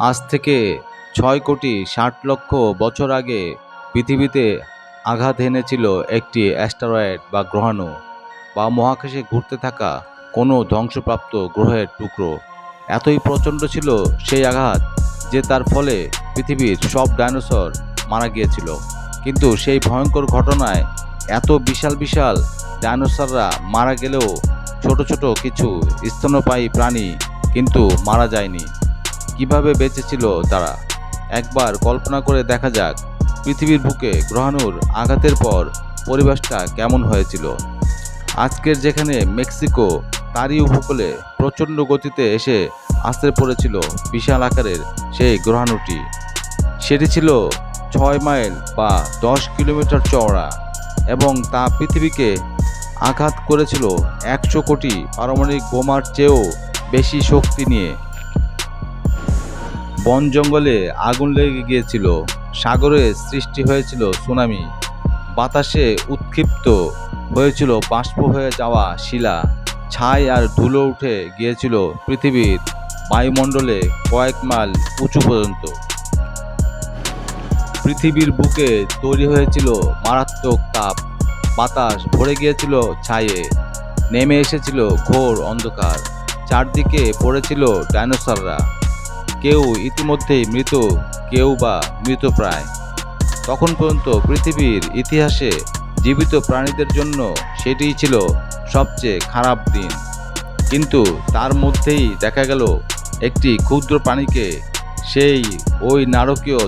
আজ থেকে ছয় কোটি ষাট লক্ষ বছর আগে পৃথিবীতে আঘাত এনেছিল একটি অ্যাস্টেরয়েড বা গ্রহাণু বা মহাকাশে ঘুরতে থাকা কোনো ধ্বংসপ্রাপ্ত গ্রহের টুকরো। এতই প্রচণ্ড ছিল সেই আঘাত যে তার ফলে পৃথিবীর সব ডাইনোসর মারা গিয়েছিল। কিন্তু সেই ভয়ঙ্কর ঘটনায় এত বিশাল বিশাল ডাইনোসররা মারা গেলেও ছোট ছোট কিছু স্তন্যপায়ী প্রাণী কিন্তু মারা যায়নি। কীভাবে বেঁচেছিল তারা? একবার কল্পনা করে দেখা যাক, পৃথিবীর বুকে গ্রহাণুর আঘাতের পর পরিবেশটা কেমন হয়েছিল। আজকের যেখানে মেক্সিকো, তারই উপকূলে প্রচণ্ড গতিতে এসে আছড়ে পড়েছিল বিশাল আকারের সেই গ্রহাণুটি। সেটি ছিল ছয় মাইল বা দশ কিলোমিটার চওড়া এবং তা পৃথিবীকে আঘাত করেছিল একশো কোটি পারমাণবিক বোমার চেয়েও বেশি শক্তি নিয়ে। বন জঙ্গলে আগুন লেগে গিয়েছিল। সাগরে সৃষ্টি হয়েছিল সুনামি। বাতাসে উৎক্ষিপ্ত হয়েছিল বাষ্প হয়ে যাওয়া শিলা। ছাই আর ধুলো উঠে গিয়েছিল পৃথিবীর বায়ুমণ্ডলে কয়েক মাইল উঁচু পর্যন্ত। পৃথিবীর বুকে তৈরি হয়েছিল মারাত্মক তাপ। বাতাস ভরে গিয়েছিল ছায়ে নেমে এসেছিল ঘোর অন্ধকার। চারদিকে পড়েছিল ডাইনোসররা। কেউ ইতিমধ্যেই মৃত, কেউ বা মৃতপ্রায়। তখন পর্যন্ত পৃথিবীর ইতিহাসে জীবিত প্রাণীদের জন্য সেটিই ছিল সবচেয়ে খারাপ দিন। কিন্তু তার মধ্যেই দেখা গেল একটি ক্ষুদ্র প্রাণীকে সেই ওই নারকীয়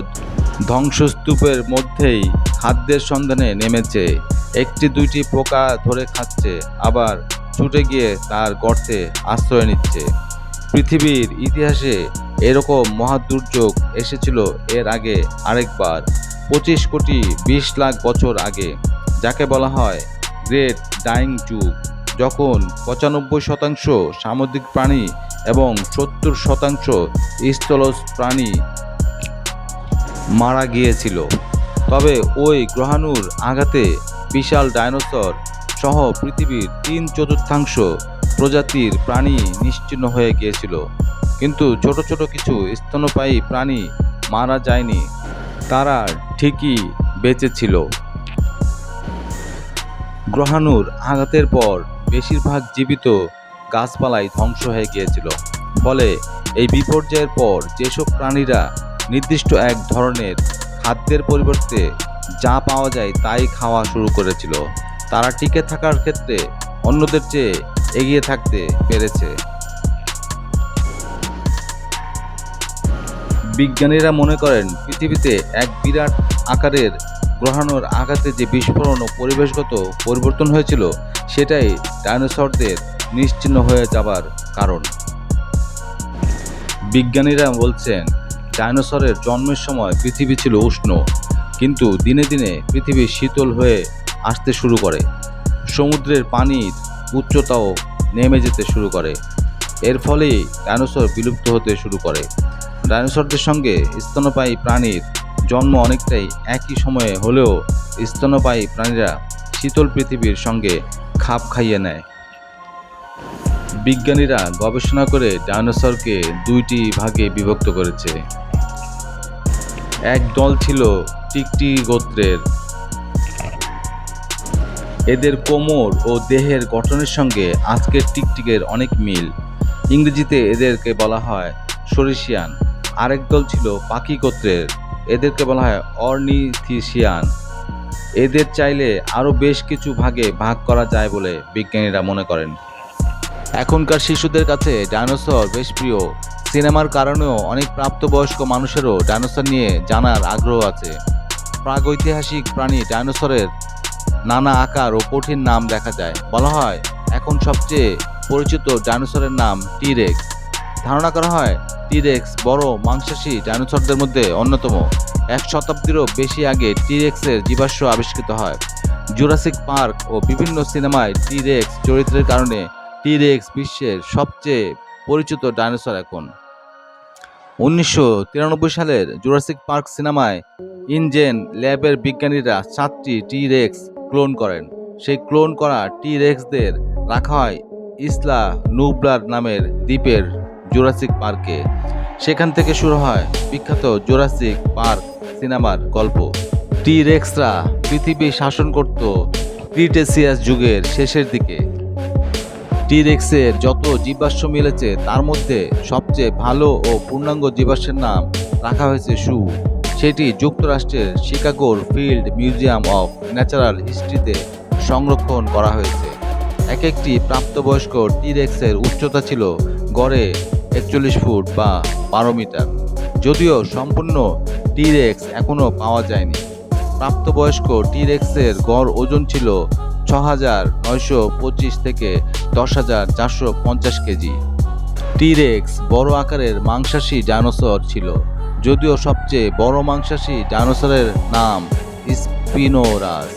ধ্বংসস্তূপের মধ্যেই খাদ্যের সন্ধানে নেমেছে। একটি দুইটি পোকা ধরে খাচ্ছে, আবার ছুটে গিয়ে তার গর্তে আশ্রয় নিচ্ছে। পৃথিবীর ইতিহাসে এরকম মহাদুর্যোগ এসেছিল এর আগে আরেকবার, পঁচিশ কোটি বিশ লাখ বছর আগে, যাকে বলা হয় গ্রেট ডাইং যুগ যখন পঁচানব্বই শতাংশ সামুদ্রিক প্রাণী এবং সত্তর শতাংশ স্থলজ প্রাণী মারা গিয়েছিল। তবে ওই গ্রহাণুর আঘাতে বিশাল ডাইনোসর সহ পৃথিবীর তিন চতুর্থাংশ প্রজাতির প্রাণী নিশ্চিহ্ন হয়ে গিয়েছিল। কিন্তু ছোট ছোট কিছু স্তন্যপায়ী প্রাণী মারা যায়নি। তারা ঠিকই বেঁচে ছিল। গ্রহাণুর আঘাতের পর বেশিরভাগ জীবিত গাছপালাই ধ্বংস হয়ে গিয়েছিল। ফলে এই বিপর্যয়ের পর যেসব প্রাণীরা নির্দিষ্ট এক ধরনের খাদ্যের পরিবর্তে যা পাওয়া যায় তাই খাওয়া শুরু করেছিল। তারা টিকে থাকার ক্ষেত্রে অন্যদের চেয়ে এগিয়ে থাকতে পেরেছে। বিজ্ঞানীরা মনে করেন, পৃথিবীতে এক বিরাট আকারের গ্রহাণুর আঘাতে যে বিস্ফোরণ ও পরিবেশগত পরিবর্তন হয়েছিল, সেটাই ডাইনোসরদের নিশ্চিহ্ন হয়ে যাবার কারণ। বিজ্ঞানীরা বলছেন, ডাইনোসরের জন্মের সময় পৃথিবী ছিল উষ্ণ, কিন্তু দিনে দিনে পৃথিবী শীতল হয়ে আসতে শুরু করে। সমুদ্রের পানির উচ্চতাও নেমে যেতে শুরু করে। এর ফলেই ডাইনোসর বিলুপ্ত হতে শুরু করে। ডাইনোসরদের সঙ্গে স্তন্যপায়ী প্রাণীর জন্ম অনেকটাই একই সময়ে হলেও স্তন্যপায়ী প্রাণীরা শীতল পৃথিবীর সঙ্গে খাপ খাইয়ে নেয়। বিজ্ঞানীরা গবেষণা করে ডাইনোসরকে দুইটি ভাগে বিভক্ত করেছে। এক দল ছিল টিকটি গোত্রের। এদের কোমর ও দেহের গঠনের সঙ্গে আজকের টিকটিকের অনেক মিল। ইংরেজিতে এদেরকে বলা হয় সরিষিয়ান। আরেক দল ছিল পাখি গোত্রের। এদেরকে বলা হয় অর্নিথিসিয়ান। এদের চাইলে আরও বেশ কিছু ভাগে ভাগ করা যায় বলে বিজ্ঞানীরা মনে করেন। এখনকার শিশুদের কাছে ডাইনোসর বেশ প্রিয়। সিনেমার কারণেও অনেক প্রাপ্তবয়স্ক মানুষেরও ডাইনোসর নিয়ে জানার আগ্রহ আছে। প্রাগৈতিহাসিক প্রাণী ডাইনোসরের নানা আকার ও কঠিন নাম দেখা যায়। বলা হয় এখন সবচেয়ে পরিচিত ডাইনোসরের নাম টিরেক্স। ধারণা করা হয় টিরেক্স বড় মাংসাশী ডাইনোসরদের মধ্যে অন্যতম। এক শতাব্দীরও বেশি আগে টিরেক্সের জীবাশ্ম আবিষ্কৃত হয়। জুরাসিক পার্ক ও বিভিন্ন সিনেমায় টিরেক্স চরিত্রের কারণে টিরেক্স বিশ্বের সবচেয়ে পরিচিত ডাইনোসর এখন। উনিশশো তিরানব্বই সালের জুরাসিক পার্ক সিনেমায় ইনজেন ল্যাবের বিজ্ঞানীরা সাতটি টি রেক্স ক্লোন করেন। সেই ক্লোন করা টি রেক্সদের রাখা হয় ইসলা নুবলার নামের দ্বীপের জুরাসিক পার্কে। সেখান থেকে শুরু হয় বিখ্যাত জোরাসিক পার্ক সিনেমার গল্প। টি রেক্সরা পৃথিবী শাসন করত ক্রিটেসিয়াস যুগের শেষের দিকে। টি রেক্সের যত জীবাশ্ম মিলেছে, তার মধ্যে সবচেয়ে ভালো ও পূর্ণাঙ্গ জীবাশ্মের নাম রাখা হয়েছে সু। সেটি যুক্তরাষ্ট্রের শিকাগোর ফিল্ড মিউজিয়াম অফ ন্যাচারাল হিস্ট্রিতে সংরক্ষণ করা হয়েছে। এক একটি প্রাপ্তবয়স্ক টি রেক্সের উচ্চতা ছিল গড়ে একচল্লিশ ফুট বা বারো মিটার। যদিও সম্পূর্ণ টি রেক্স এখনও পাওয়া যায়নি। প্রাপ্তবয়স্ক টি রেক্সের গড় ওজন ছিল ছ হাজার নয়শো পঁচিশ থেকে দশ হাজার চারশো পঞ্চাশ কেজি। টিরেক্স বড় আকারের মাংসাশী ডাইনোসর ছিল, যদিও সবচেয়ে বড় মাংসাশী ডাইনোসরের নাম স্পিনোরাস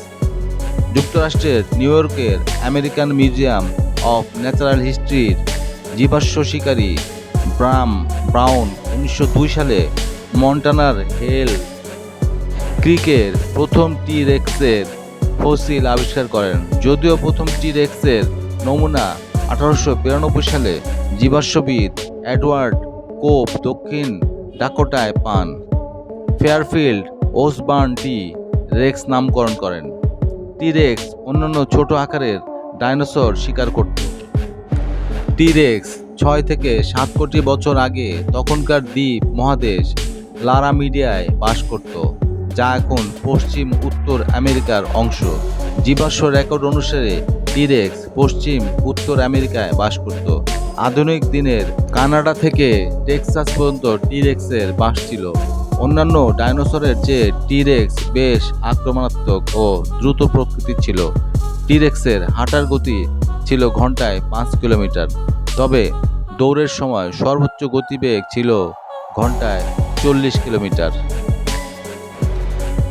যুক্তরাষ্ট্রের নিউ ইয়র্কের আমেরিকান মিউজিয়াম অফ ন্যাচারাল হিস্ট্রির জীবাশ্ম শিকারী ব্রাম ব্রাউন উনিশশো সালে মন্টানার হেল ক্রিকের প্রথম টি রেক্সের ফসিল আবিষ্কার করেন। যদিও প্রথম টি রেক্সের নমুনা আঠারোশো বিরানব্বই সালে জীবাশ্মবিদ অ্যাডওয়ার্ড কোপ দক্ষিণ ডাকোটায় পান। ফেয়ারফিল্ড ওসবার্ন টি রেক্স নামকরণ করেন। টি রেক্স অন্যান্য ছোট আকারের ডাইনোসর শিকার করত। টি রেক্স ছয় থেকে সাত কোটি বছর আগে তখনকার দ্বীপ মহাদেশ লারা মিডিয়ায় বাস করত, যা এখন পশ্চিম, উত্তর আমেরিকার অংশ। জীবাশ্ম রেকর্ড অনুসারে টিরেক্স পশ্চিম, উত্তর আমেরিকায় বাস করত। আধুনিক দিনের কানাডা থেকে টেক্সাস পর্যন্ত টিরেক্সের বাস ছিল। অন্যান্য ডাইনোসরের চেয়ে টিরেক্স বেশ আক্রমণাত্মক ও দ্রুত প্রকৃতির ছিল। টিরেক্সের হাঁটার গতি ছিল ঘন্টায় পাঁচ কিলোমিটার। তবে দৌড়ের সময় সর্বোচ্চ গতিবেগ ছিল ঘন্টায় চল্লিশ কিলোমিটার।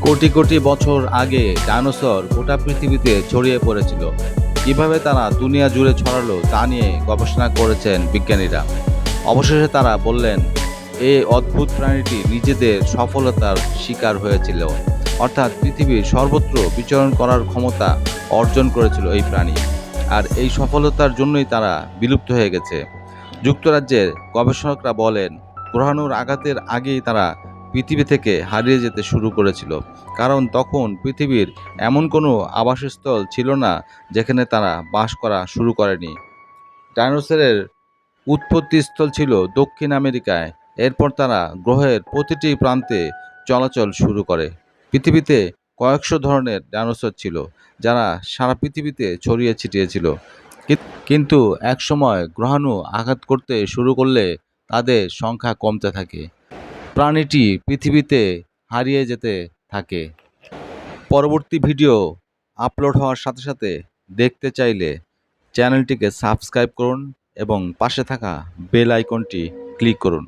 কোটি কোটি বছর আগে ডাইনোসর গোটা পৃথিবীতে ছড়িয়ে পড়েছিল। কীভাবে তারা দুনিয়া জুড়ে ছড়ালো তা নিয়ে গবেষণা করেছেন বিজ্ঞানীরা। অবশেষে তারা বললেন এই অদ্ভুত প্রাণীটি নিজেদের সফলতার শিকার হয়েছিল। অর্থাৎ পৃথিবীর সর্বত্র বিচরণ করার ক্ষমতা অর্জন করেছিল এই প্রাণী। আর এই সফলতার জন্যই তারা বিলুপ্ত হয়ে গেছে। যুক্তরাজ্যের গবেষকরা বলেন, গ্রহাণুর আঘাতের আগেই তারা পৃথিবী থেকে হারিয়ে যেতে শুরু করেছিল। কারণ তখন পৃথিবীর এমন কোনো আবাসস্থল ছিল না যেখানে তারা বাস করা শুরু করেনি। ডাইনোসরের উৎপত্তিস্থল ছিল দক্ষিণ আমেরিকায়। এরপর তারা গ্রহের প্রতিটি প্রান্তে চলাচল শুরু করে। পৃথিবীতে কয়েকশো ধরনের ডাইনোসর ছিল, যারা সারা পৃথিবীতে ছড়িয়ে ছিটিয়েছিল। কিন্তু একসময় গ্রহাণু আঘাত করতে শুরু করলে তাদের সংখ্যা কমতে থাকে। প্রাণীটি পৃথিবীতে হারিয়ে যেতে থাকে। পরবর্তী ভিডিও আপলোড হওয়ার সাথে সাথে দেখতে চাইলে চ্যানেলটিকে সাবস্ক্রাইব করুন এবং পাশে থাকা বেল আইকনটি ক্লিক করুন।